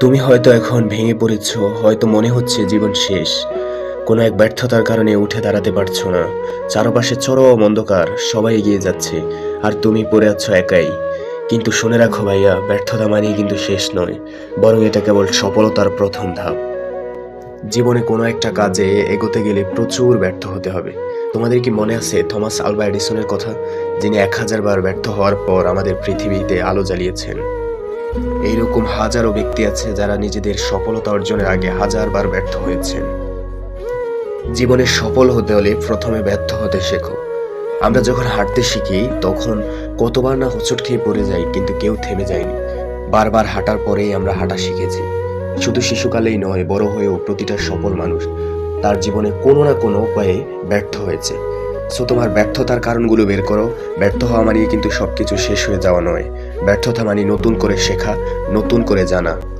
তুমি হয়তো এখন ভেঙে পড়েছ, হয়তো মনে হচ্ছে জীবন শেষ। কোনো এক ব্যর্থতার কারণে উঠে দাঁড়াতে পারছ না। চারপাশে চরম অন্ধকার, সবাই এগিয়ে যাচ্ছে, আর তুমি পড়ে আছো একাই। কিন্তু শুনে রাখো ভাইয়া, ব্যর্থতা মানেই কিন্তু শেষ নয়, বরং এটা কেবল সফলতার প্রথম ধাপ। জীবনে কোনো একটা কাজে এগোতে গেলে প্রচুর ব্যর্থ হতে হবে। তোমাদের কি মনে আছে থমাস আলবা এডিসনের কথা, যিনি এক হাজার বার ব্যর্থ হওয়ার পর আমাদের পৃথিবীতে আলো জ্বালিয়েছেন? এইরকম হাজারো ব্যক্তি আছে যারা নিজেদের সফলতা অর্জনের আগে হাজারবার ব্যর্থ হয়েছেন। জীবনে সফল হতে হলে প্রথমে ব্যর্থ হতে শেখো। আমরা যখন হাঁটতে শিখি, তখন কতবার না হোঁচট খেয়ে পড়ে যাই, কিন্তু কেউ থেমে যায়নি। বারবার হাঁটার পরেই আমরা হাঁটা শিখেছি। শুধু শিশুকালেই নয়, বড় হয়েও প্রতিটা সফল মানুষ তার জীবনে কোনো না কোনো উপায়ে ব্যর্থ হয়েছে। সো তোমার ব্যর্থতার কারণগুলো বের করো। ব্যর্থ হওয়া মানেই কিন্তু সবকিছু শেষ হয়ে যাওয়া নয়। ব্যর্থতা মানে নতুন করে শেখা নতুন করে জানা।